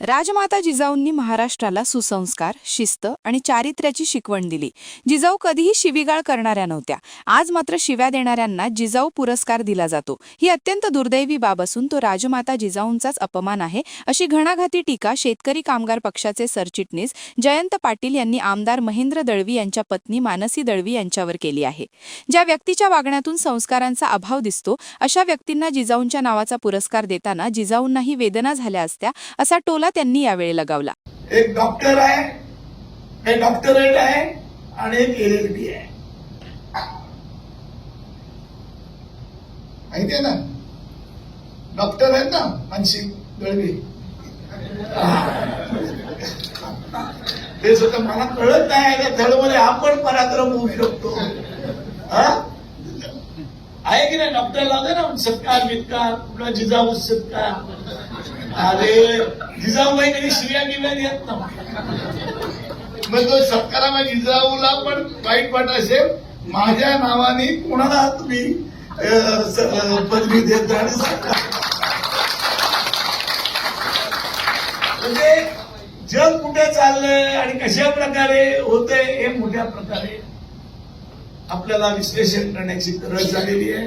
राजमाता जिजाऊंनी महाराष्ट्राला सुसंस्कार शिस्त आणि चारित्र्याची शिकवण दिली. जिजाऊ कधीही शिवीगाळ करणाऱ्या नव्हत्या. आज मात्र शिव्या देणाऱ्यांना जिजाऊ पुरस्कार दिला जातो. ही अत्यंत दुर्दैवी बाब असून तो राजमाता जिजाऊंचाच अपमान आहे अशी घणाघाती टीका शेतकरी कामगार पक्षाचे सरचिटणीस जयंत पाटील यांनी आमदार महेंद्र दळवी यांच्या पत्नी मानसी दळवी यांच्यावर केली आहे. ज्या व्यक्तीच्या वागण्यातून संस्कारांचा अभाव दिसतो अशा व्यक्तींना जिजाऊंच्या नावाचा पुरस्कार देताना जिजाऊंनाही वेदना झाल्या असत्या असा टोला त्यांनी यावेळी लगावला. एक डॉक्टर आहे एक डॉक्टरेट आहे आणि एक एल एल बी आहे. माहितीये ना? डॉक्टर आहेत ना मानसिक दळवी ते सुद्धा मला कळत नाही त्या धडमध्ये आपण पराक्रम होऊ शकतो. हा? आहे की नाही? डॉक्टर लावते ना सत्कार बित्कार कुठला जिजाऊ सत्कार. अरे जिजाऊबाई कधी स्त्रिया गेल्या देत ना मग तो सत्कारामा जिजाऊला पण वाईट वाट असेल. माझ्या नावाने कोणाला तुम्ही पदवी देत म्हणजे जग कुठे चाललंय आणि कशा प्रकारे होतंय हे मोठ्या प्रकारे आपल्याला विश्लेषण करण्याची गरज झालेली आहे.